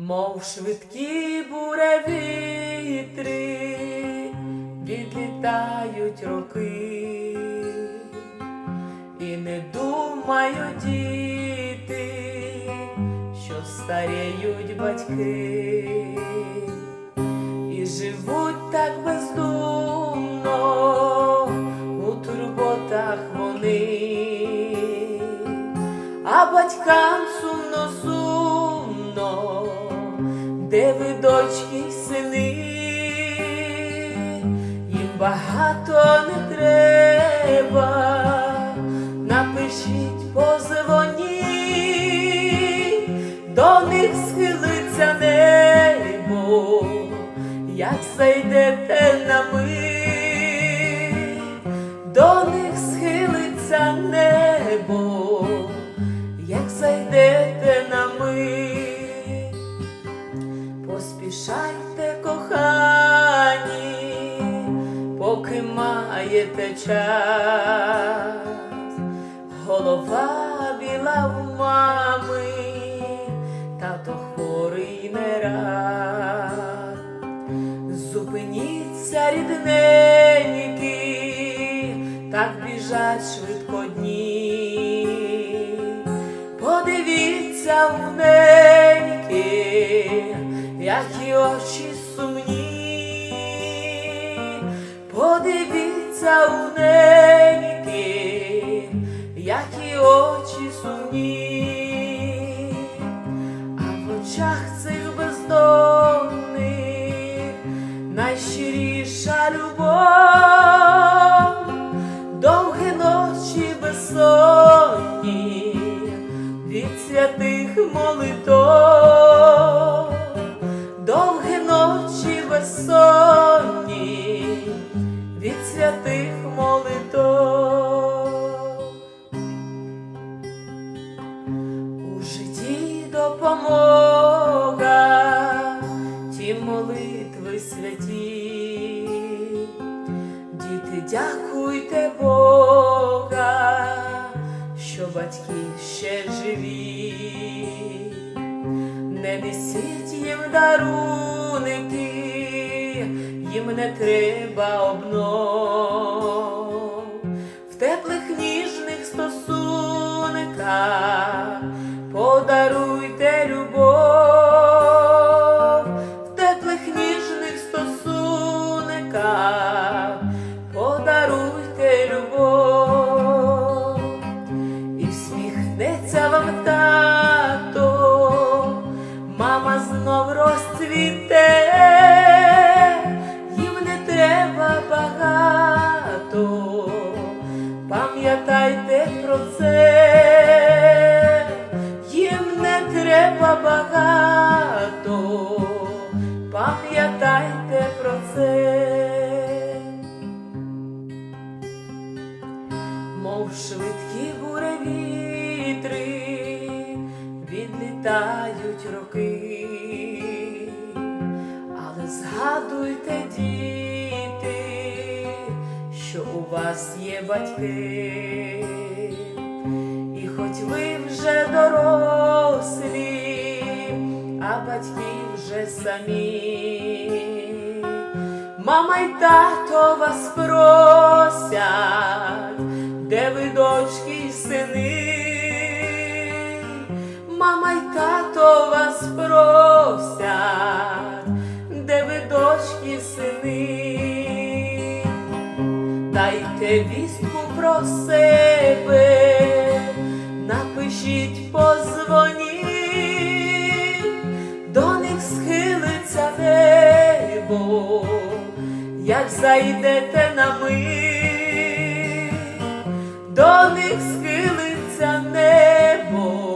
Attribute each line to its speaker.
Speaker 1: Мов швидкі буревітри, відлітають роки, і не думають діти, що старіють батьки, і живуть так бездумно у турботах вони, а батькам сумно сумно, де ви дочки й сини, їм багато не треба, напишіть позвоніть, до них схилиться небо, як зайдете на мить, маєте час, голова біла в мами, тато хворий не рад. Зупиніться, рідненькі, так біжать швидко дні. Подивіться в неньки, які очі сумні. Подивіться у неньки, які очі сумні, а в очах цих молитви святі, діти, дякуйте Бога, що батьки ще живі, не несіть їм дарунки, їм не треба обнов. В теплих ніжних стосунках подаруйте любов, знов розцвіте, їм не треба багато. Пам'ятайте про це, їм не треба багато, пам'ятайте про це, мов швидкі буревітри, відлітають роки, у вас є батьки, і хоч ви вже дорослі, а батьки вже самі, мама й тато вас просять, де ви дочки й сини, мама й тато вас просять, дайте вістку про себе, напишіть, позвоніть, до них схилиться небо, як зайдете на мить, до них схилиться небо.